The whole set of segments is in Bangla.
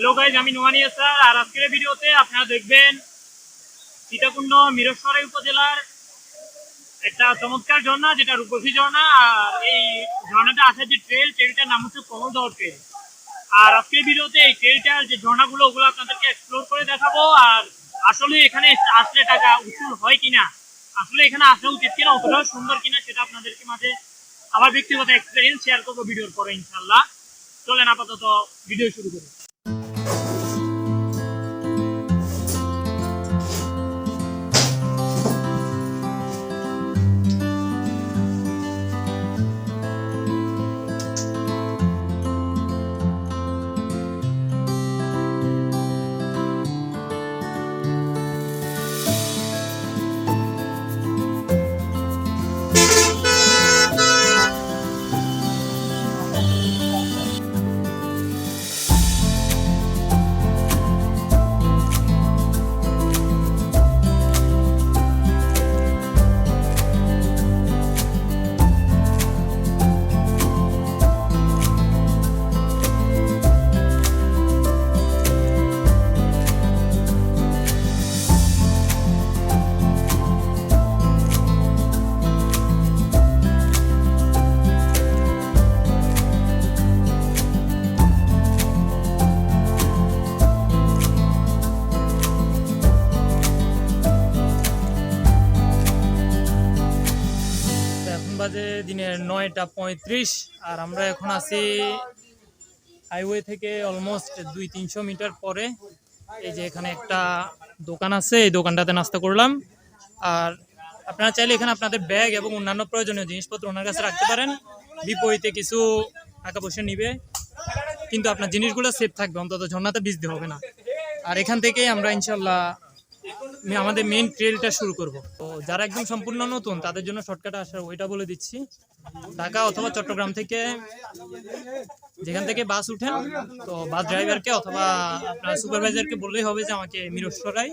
হ্যালো গাইজ আমি নোমানি স্যার আর আজকের ভিডিওতে আপনারা দেখবেন সীতাকুণ্ড মিরসরাই উপজেলার একটা চমৎকার ঝর্ণা, যেটা রূপসী ঝর্ণা, আর এই ঝর্ণাটা যে ট্রেল ট্রেলটার নাম হচ্ছে ট্রেল আর আজকের ভিডিওতে এই ট্রেলটার যে ঝর্ণাগুলো, ওগুলো আপনাদেরকে এক্সপ্লোর করে দেখাবো, আর আসলে এখানে আসলে টাকা উসুল হয় কিনা, আসলে এখানে আসা উচিত কিনা, অতটাও সুন্দর কিনা, সেটা আপনাদেরকে মাঝে আমার ব্যক্তিগত এক্সপিরিয়েন্স শেয়ার করব ভিডিওর পরে ইনশাল্লাহ চলেন আপাতত ভিডিও শুরু করি। নয়টা পঁয়ত্রিশ, আর আমরা এখন আছি হাইওয়ে থেকে অলমোস্ট দুই তিনশো মিটার পরে। এই যে এখানে একটা দোকান আছে, এই দোকানটাতে নাস্তা করলাম। আর আপনারা চাইলে এখানে আপনাদের ব্যাগ এবং অন্যান্য প্রয়োজনীয় জিনিসপত্র ওনার কাছে রাখতে পারেন। বিপরীতে কিছু টাকা পয়সা নিবে। কিন্তু আপনার জিনিসগুলো সেফ থাকবে, অন্তত ঝর্ণাতে ভিজতে হবে না। আর এখান থেকেই আমরা ইনশাল্লাহ আমাদের মেইন ট্রেলটা শুরু করব। তো যারা একদম সম্পূর্ণ নতুন, তাদের জন্য শর্টকাট আসার ওইটা বলে দিচ্ছি। ঢাকা অথবা চট্টগ্রাম থেকে যেখান থেকে বাস উঠেন তো বাস ড্রাইভারকে অথবা আপনার সুপারভাইজারকে বললেই হবে যে আমাকে মিরসরাই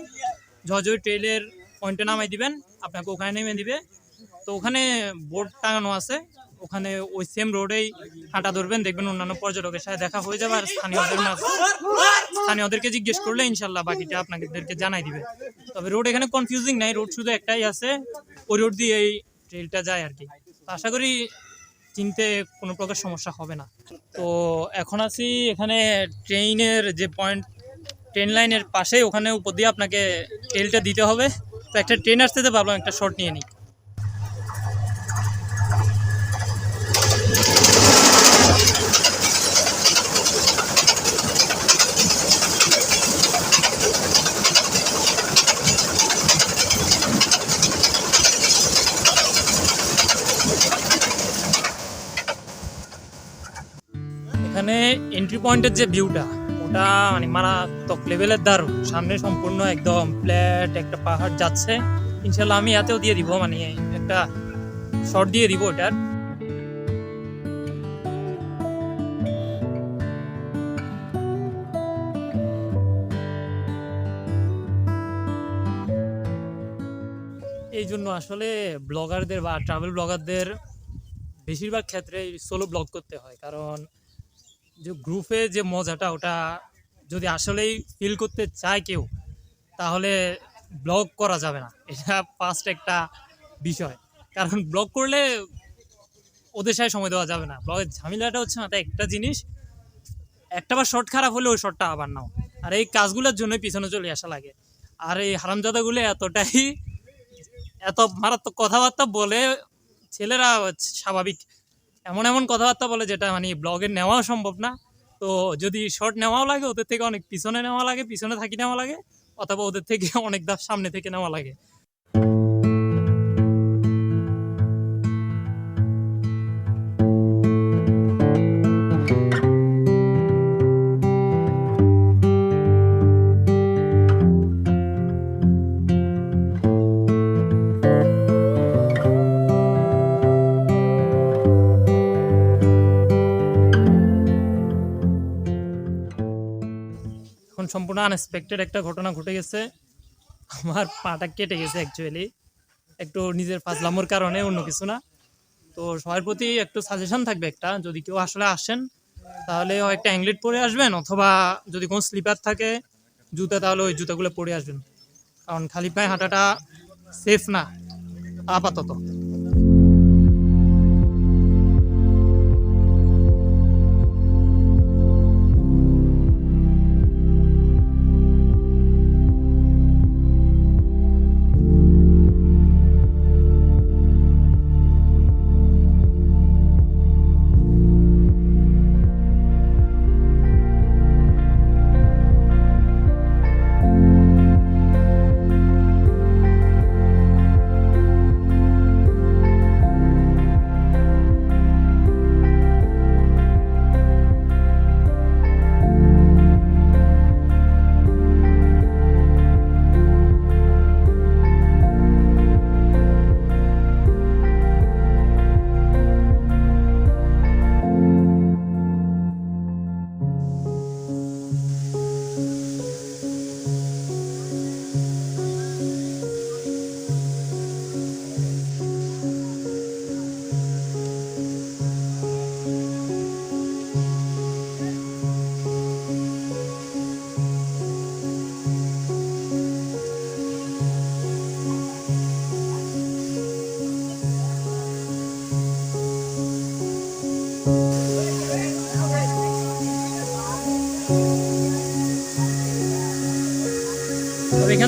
ঝজই ট্রেলের পয়েন্টে নামাই দিবেন, আপনাকে ওখানে নেমে দিবে। তো ওখানে বোর্ড টাঙানো আছে। ওখানে ওই সেম রোডেই হাঁটা ধরবেন, দেখবেন অন্যান্য পর্যটকের সাথে দেখা হয়ে যাবে আর স্থানীয়দের মাঝে। স্থানীয়দের জিজ্ঞেস করলে ইনশাল্লাহ বাকিটা আপনাদেরকে জানাই দিবে। তবে রোড এখানে কনফিউজিং নাই রোড শুধু একটাই আছে, ওই রোড দিয়ে এই ট্রেলটা যায় আর কি। আশা করি চিনতে কোনো প্রকার সমস্যা হবে না। তো এখন আছি এখানে ট্রেনের যে পয়েন্ট ট্রেন লাইনের পাশে ওখানে উপর দিয়ে আপনাকে ট্রেলটা দিতে হবে। তো একটা ট্রেন আসতে ভাবলাম একটা শর্ট নিয়ে নিই। এখানে এন্ট্রি পয়েন্টের যে ভিউটা ওটা মানে মারাত্মক লেভেলের দারুণ। সামনে সম্পূর্ণ একদম ফ্ল্যাট একটা পাহাড় যাচ্ছে। ইনশাল্লাহ আমি এতেও দিয়ে দিব মানে একটা শর্ট দিয়ে দিব ওটার এই জন্য আসলে ব্লগারদের বা ট্রাভেল ব্লগারদের বেশিরভাগ ক্ষেত্রে সোলো ব্লগ করতে হয়, কারণ যে গ্রুপে যে মজাটা, ওটা যদি আসলেই ফিল করতে চায় কেউ, তাহলে ব্লগ করা যাবে না। এটা ফার্স্ট একটা বিষয়। কারণ ব্লগ করলে ওদের সাথে সময় দেওয়া যাবে না। ব্লগের ঝামেলাটা হচ্ছে মাথায় একটা জিনিস, একটা বার শর্ট খারাপ হলে ওই শর্টটা আবার নাও। আর এই কাজগুলোর জন্যই পিছনে চলে আসা লাগে। আর এই হারামজাদাগুলো এতটাই, এত মারাত্মক কথাবার্তা বলে ছেলেরা স্বাভাবিক। এমন এমন কথাবার্তা বলে যেটা মানে ব্লগে নেওয়াও সম্ভব না। তো যদি শর্ট নেওয়াও লাগে, ওদের থেকে অনেক পিছনে নেওয়া লাগে, পিছনে থাকি নেওয়া লাগে, অথবা ওদের থেকে অনেক ধাপ সামনে থেকে নেওয়া লাগে। আনএক্সপেক্টেড একটা ঘটনা ঘটে গেছে। আমার পাটা কেটে গেছে অ্যাকচুয়ালি একটু নিজের ফাজলামোর কারণে অন্য কিছু না। তো সবার প্রতি একটু সাজেশন থাকবে একটা। যদি কেউ আসলে আসেন, তাহলে হয় একটা অ্যাংলেট পরে আসবেন অথবা যদি কোনো স্লিপার থাকে, জুতা, তাহলে ওই জুতাগুলো পরে আসবেন। কারণ খালি পায়ে হাঁটাটা সেফ না, আপাতত।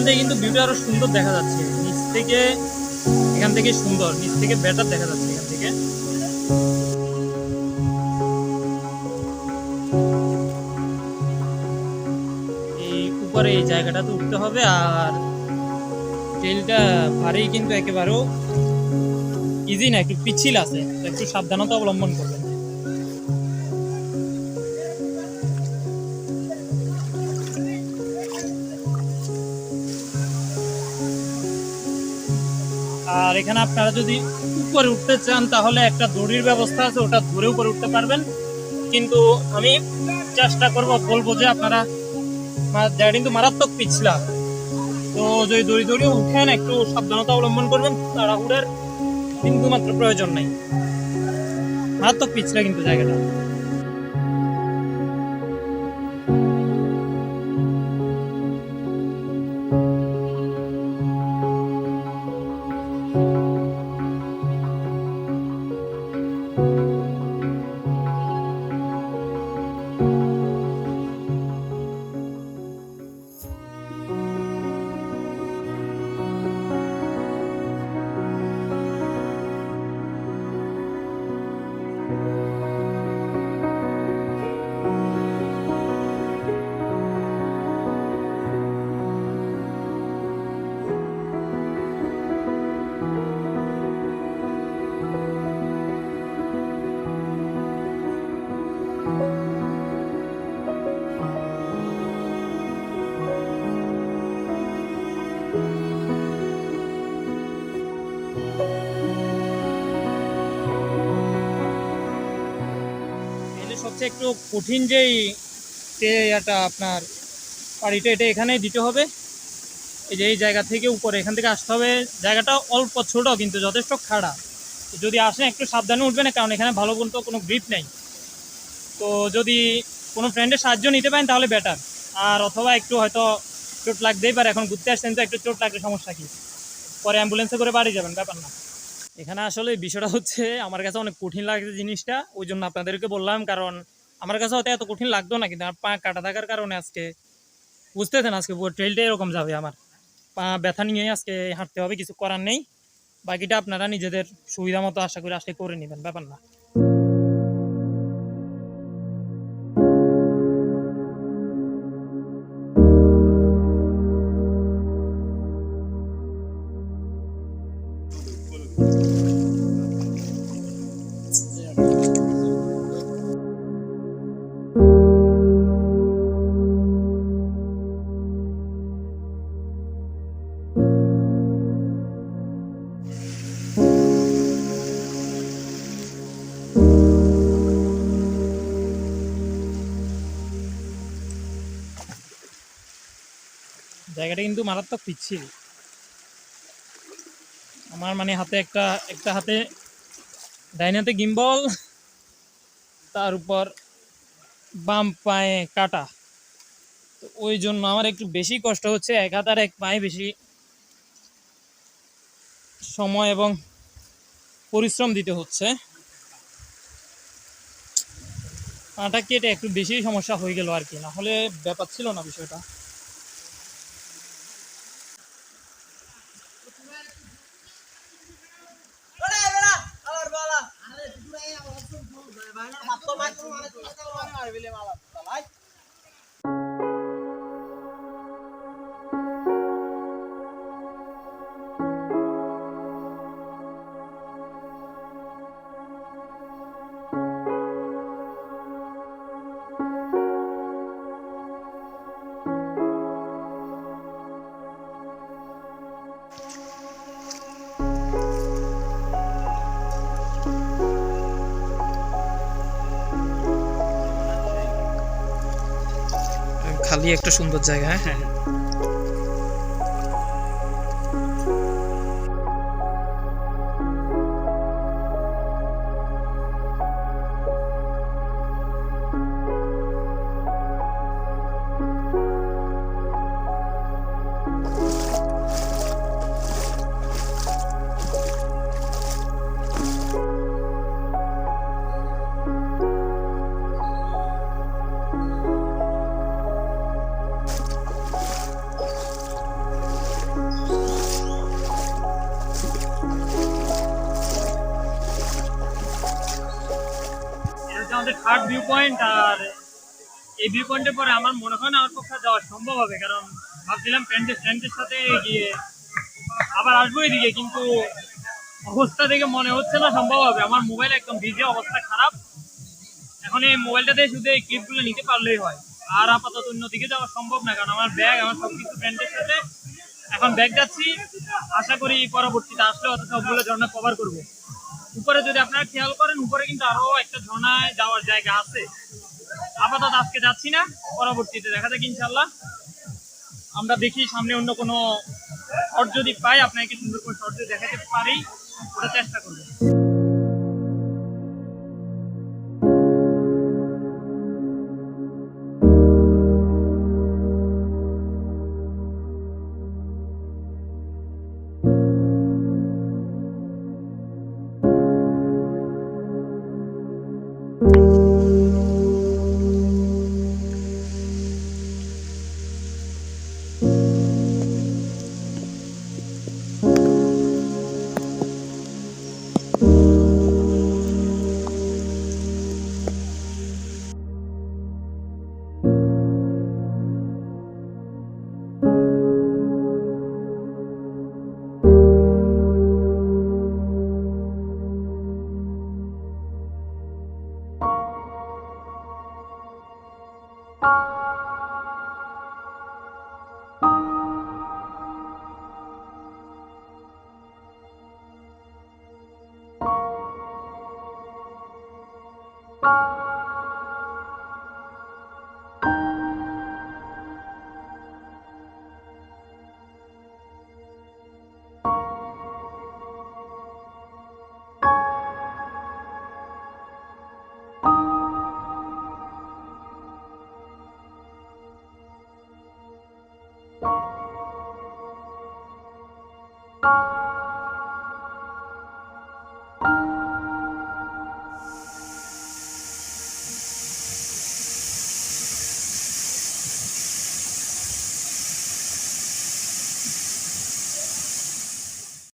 থেকে কিন্তু ভিউটা আরও সুন্দর দেখা যাচ্ছে। নিচ থেকে, এখান থেকে সুন্দর, নিচ থেকে বেটার দেখা যাচ্ছে এখান থেকে। এই উপরে এই জায়গাটাতে উঠতে হবে আর ট্রেলটা ভারী কিন্তু একেবারেও ইজি না, একটু পিচ্ছিল আছে একটু সাবধানতা অবলম্বন করবেন আর এখানে আপনারা যদি উপরে উঠতে চান, তাহলে একটা দড়ির ব্যবস্থা আছে, ওটা ধরে উপরে উঠতে পারবেন। কিন্তু আমি চেষ্টা করব, বলব যে আপনারা জায়গাটা কিন্তু মারাত্মক পিছলা, তো যদি দড়ি দড়ি উঠেন, একটু সাবধানতা অবলম্বন করবেন, তাড়াহুড়ের বিন্দু মাত্র প্রয়োজন নাই। মারাত্মক পিছলা কিন্তু জায়গাটা। সবচেয়ে একটু কঠিন যেই এটা আপনার পাড়িটা এটা এখানেই দিতে হবে। এই যে এই জায়গা থেকে উপরে, এখান থেকে আসতে হবে। জায়গাটা অল্প ছোট কিন্তু যথেষ্ট খাড়া। যদি আসেন, একটু সাবধানে উঠবেন, কারণ এখানে ভালো বলতো কোনো গ্রিপ নেই। তো যদি কোনো ফ্রেন্ডের সাহায্য নিতে পারেন, তাহলে বেটার আর অথবা একটু হয়তো চোট লাগতেই পারে, এখন ঘুরতে আসছেন, তো একটু চোট লাগলে সমস্যা কি? পরে অ্যাম্বুলেন্সে করে বাড়ি যাবেন, ব্যাপার না। এখানে আসলে বিষয়টা হচ্ছে, আমার কাছে অনেক কঠিন লাগছে জিনিসটা, ওই জন্য আপনাদেরকে বললাম, কারণ আমার কাছে হয়তো এত কঠিন লাগতো না, কিন্তু পা কাটা থাকার কারণে আজকে বুঝতেছেন, আজকে পুরো ট্রেলটা এরকম যাবে আমার। পা ব্যথা নিয়ে আজকে হাঁটতে হবে, কিছু করার নেই। বাকিটা আপনারা নিজেদের সুবিধা মতো আশা করি আসলে করে নেবেন, ব্যাপার না। জায়গাটা কিন্তু মারাত্মক পিচ্ছিল। আমার মানে হাতে একটা একটা হাতে ডাইন হাতে গিম্বল তার উপর বাম পায়ে কাটা। তো ওই জন্য আমার একটু বেশি কষ্ট হচ্ছে, এক হাত আর এক পায়ে বেশি সময় এবং পরিশ্রম দিতে হচ্ছে। পাটা কেটে একটু বেশি সমস্যা হয়ে গেল আর কি, না হলে ব্যাপার ছিল না বিষয়টা। খালি একটা সুন্দর জায়গা হ্যাঁ? ভিউ পয়েন্ট আর এই ভিউ পয়েন্টের পরে আমার মনে হয় না আমার পক্ষে যাওয়া সম্ভব হবে, কারণ ভাবছিলাম ফ্রেন্ডের ফ্রেন্ডের সাথে গিয়ে আবার আসব এদিকে, কিন্তু অবস্থা দেখে মনে হচ্ছে না সম্ভব হবে। আমার মোবাইল একদম ভিজে, অবস্থা খারাপ। এখন এই মোবাইলটাতে শুধু এই ক্লিপগুলো নিতে পারলেই হয়। আর আপাতত অন্যদিকে যাওয়া সম্ভব না, কারণ আমার ব্যাগ আমার সব কিছু ফ্রেন্ডের সাথে। এখন ব্যাগ যাচ্ছি, আশা করি পরবর্তীতে আসলে অত সবগুলো ঝর্ণা কভার করব। উপরে যদি আপনারা খেয়াল করেন, উপরে কিন্তু আরও একটা ঝর্ণায় যাওয়ার জায়গা আছে। আপাতত আজকে যাচ্ছি না, পরবর্তীতে দেখা যাক ইনশাল্লাহ আমরা দেখি সামনে অন্য কোনো শর্ট যদি পাই, আপনাকে সুন্দর করে শর্ট যদি দেখাতে পারি, ওটা চেষ্টা করব। Bye.